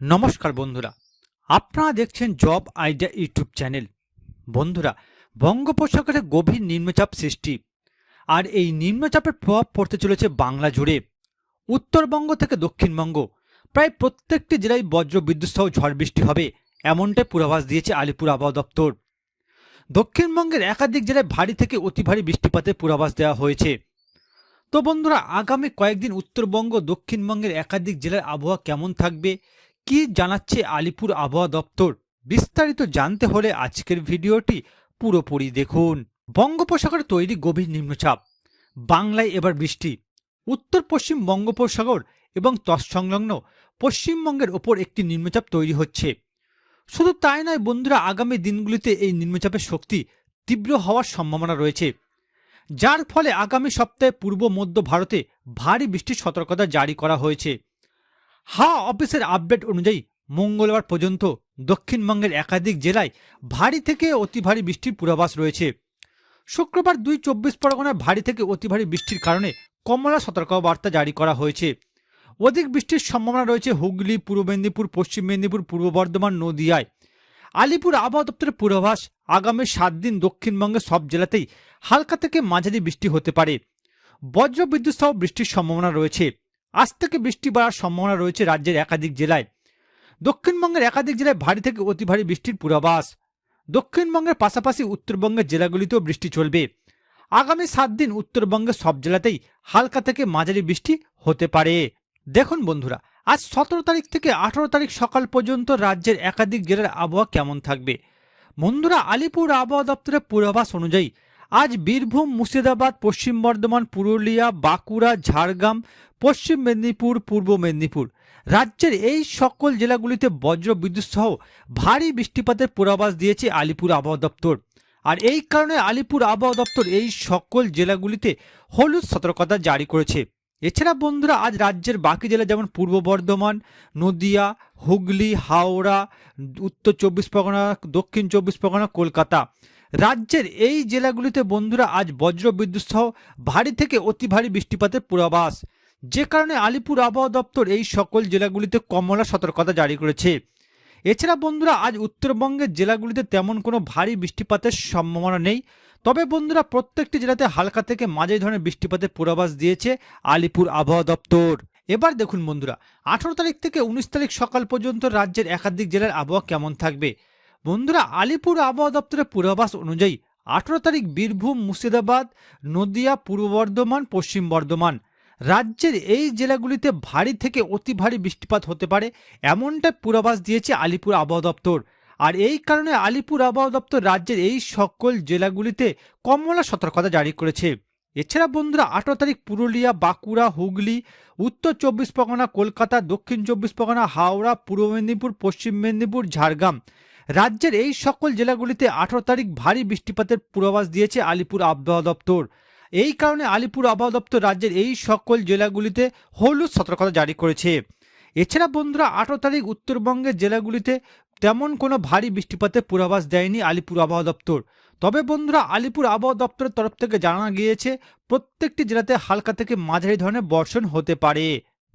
নমস্কার বন্ধুরা। আপনারা দেখছেন জব আইডিয়া ইউটিউব চ্যানেল। বন্ধুরা, বঙ্গোপসাগরে গভীর নিম্নচাপ সৃষ্টি, আর এই নিম্নচাপের প্রভাব পড়তে চলেছে বাংলা জুড়ে। উত্তরবঙ্গ থেকে দক্ষিণবঙ্গ, প্রায় প্রত্যেকটি জেলায় বজ্র বিদ্যুৎ সহ ঝড় বৃষ্টি হবে, এমনটাই পূর্বাভাস দিয়েছে আলিপুর আবহাওয়া দপ্তর। দক্ষিণবঙ্গের একাধিক জেলায় ভারী থেকে অতি ভারী বৃষ্টিপাতের পূর্বাভাস দেওয়া হয়েছে। তো বন্ধুরা, আগামী কয়েকদিন উত্তরবঙ্গ দক্ষিণবঙ্গের একাধিক জেলার আবহাওয়া কেমন থাকবে কি জানাচ্ছে আলিপুর আবহাওয়া দপ্তর? বিস্তারিত জানতে হলে আজকের ভিডিওটি পুরোপুরি দেখুন। বঙ্গোপসাগরে তৈরি গভীর নিম্নচাপ। বাংলায় এবার বৃষ্টি। উত্তর পশ্চিম বঙ্গোপসাগর এবং তৎসংলগ্ন পশ্চিমবঙ্গের ওপর একটি নিম্নচাপ তৈরি হচ্ছে। শুধু তাই নয় বন্ধুরা, আগামী দিনগুলিতে এই নিম্নচাপের শক্তি তীব্র হওয়ার সম্ভাবনা রয়েছে। যার ফলে আগামী সপ্তাহে পূর্ব মধ্য ভারতে ভারী বৃষ্টির সতর্কতা জারি করা হয়েছে। হাওয়া অফিসের আপডেট অনুযায়ী মঙ্গলবার পর্যন্ত দক্ষিণবঙ্গের একাধিক জেলায় ভারী থেকে অতি ভারী বৃষ্টির পূর্বাভাস রয়েছে। শুক্রবার দুই চব্বিশ পরগনায় ভারী থেকে অতি ভারী বৃষ্টির কারণে কমলা সতর্কবার্তা জারি করা হয়েছে। অধিক বৃষ্টির সম্ভাবনা রয়েছে হুগলি, পূর্ব মেদিনীপুর, পশ্চিম মেদিনীপুর, পূর্ব বর্ধমান, নদিয়ায়। আলিপুর আবহাওয়া দপ্তরের পূর্বাভাস, আগামী সাত দিন দক্ষিণবঙ্গের সব জেলাতেই হালকা থেকে মাঝারি বৃষ্টি হতে পারে। বজ্র বিদ্যুৎ সহ বৃষ্টির সম্ভাবনা রয়েছে। আজ থেকে বৃষ্টি বাড়ার সম্ভাবনা রয়েছে রাজ্যের একাধিক জেলায়। দক্ষিণবঙ্গের একাধিক জেলায় ভারী থেকে অতি ভারী বৃষ্টির পূর্বাভাস। দক্ষিণবঙ্গের পাশাপাশি উত্তরবঙ্গের জেলাগুলিতেও বৃষ্টি চলবে। আগামী সাত দিন উত্তরবঙ্গের সব জেলাতেই হালকা থেকে মাঝারি বৃষ্টি হতে পারে। দেখুন বন্ধুরা, আজ সতেরো তারিখ থেকে আঠারো তারিখ সকাল পর্যন্ত রাজ্যের একাধিক জেলার আবহাওয়া কেমন থাকবে? বন্ধুরা, আলিপুর আবহাওয়া দপ্তরের পূর্বাভাস অনুযায়ী আজ বীরভূম, মুর্শিদাবাদ, পশ্চিম বর্ধমান, পুরুলিয়া, বাঁকুড়া, ঝাড়গ্রাম, পশ্চিম মেদিনীপুর, পূর্ব মেদিনীপুর। রাজ্যের এই সকল জেলাগুলিতে বজ্র বিদ্যুৎ সহ ভারী বৃষ্টিপাতের পূর্বাভাস দিয়েছে আলিপুর আবহাওয়া দপ্তর। আর এই কারণে আলিপুর আবহাওয়া দপ্তর এই সকল জেলাগুলিতে হলুদ সতর্কতা জারি করেছে। এছাড়া বন্ধুরা, আজ রাজ্যের বাকি জেলা যেমন পূর্ব বর্ধমান, নদিয়া, হুগলি, হাওড়া, উত্তর চব্বিশ পরগনা, দক্ষিণ চব্বিশ পরগনা, কলকাতা। রাজ্যের এই জেলাগুলিতে বন্ধুরা আজ বজ্র বিদ্যুৎ সহ ভারী থেকে অতি ভারী বৃষ্টিপাতের পূর্বাভাস। যে কারণে আলিপুর আবহাওয়া দপ্তর এই সকল জেলাগুলিতে কমলা সতর্কতা জারি করেছে। এছাড়া বন্ধুরা আজ উত্তরবঙ্গের জেলাগুলিতে তেমন কোনো ভারী বৃষ্টিপাতের সম্ভাবনা নেই। তবে বন্ধুরা প্রত্যেকটি জেলাতে হালকা থেকে মাঝারি ধরনের বৃষ্টিপাতের পূর্বাভাস দিয়েছে আলিপুর আবহাওয়া দপ্তর। এবার দেখুন বন্ধুরা, আঠারো তারিখ থেকে উনিশ তারিখ সকাল পর্যন্ত রাজ্যের একাধিক জেলার আবহাওয়া কেমন থাকবে? বন্ধুরা, আলিপুর আবহাওয়া দপ্তরের পূর্বাভাস অনুযায়ী আঠারো তারিখ বীরভূম, মুর্শিদাবাদ, নদিয়া, পূর্ব বর্ধমান, পশ্চিম বর্ধমান। রাজ্যের এই জেলাগুলিতে ভারী থেকে অতি ভারী বৃষ্টিপাত হতে পারে এমনটা পূর্বাভাস দিয়েছে আলিপুর আবহাওয়া দপ্তর। আর এই কারণে আলিপুর আবহাওয়া দপ্তর রাজ্যের এই সকল জেলাগুলিতে কমলা সতর্কতা জারি করেছে। এছাড়া বন্ধুরা, আঠারো তারিখ পুরুলিয়া, বাঁকুড়া, হুগলি, উত্তর চব্বিশ পরগনা, কলকাতা, দক্ষিণ চব্বিশ পরগনা, হাওড়া, পূর্ব মেদিনীপুর, পশ্চিম মেদিনীপুর, ঝাড়গ্রাম। রাজ্যের এই সকল জেলাগুলিতে আঠারো তারিখ ভারী বৃষ্টিপাতের পূর্বাভাস দিয়েছে আলিপুর আবহাওয়া দপ্তর। এই কারণে আলিপুর আবহাওয়া দপ্তর রাজ্যের এই সকল জেলাগুলিতে হলুদ সতর্কতা জারি করেছে। এছাড়া বন্ধুরা, আঠারো তারিখ উত্তরবঙ্গের জেলাগুলিতে তেমন কোনো ভারী বৃষ্টিপাতের পূর্বাভাস দেয়নি আলিপুর আবহাওয়া দপ্তর। তবে বন্ধুরা, আলিপুর আবহাওয়া দপ্তরের তরফ থেকে জানা গিয়েছে, প্রত্যেকটি জেলাতে হালকা থেকে মাঝারি ধরনের বর্ষণ হতে পারে।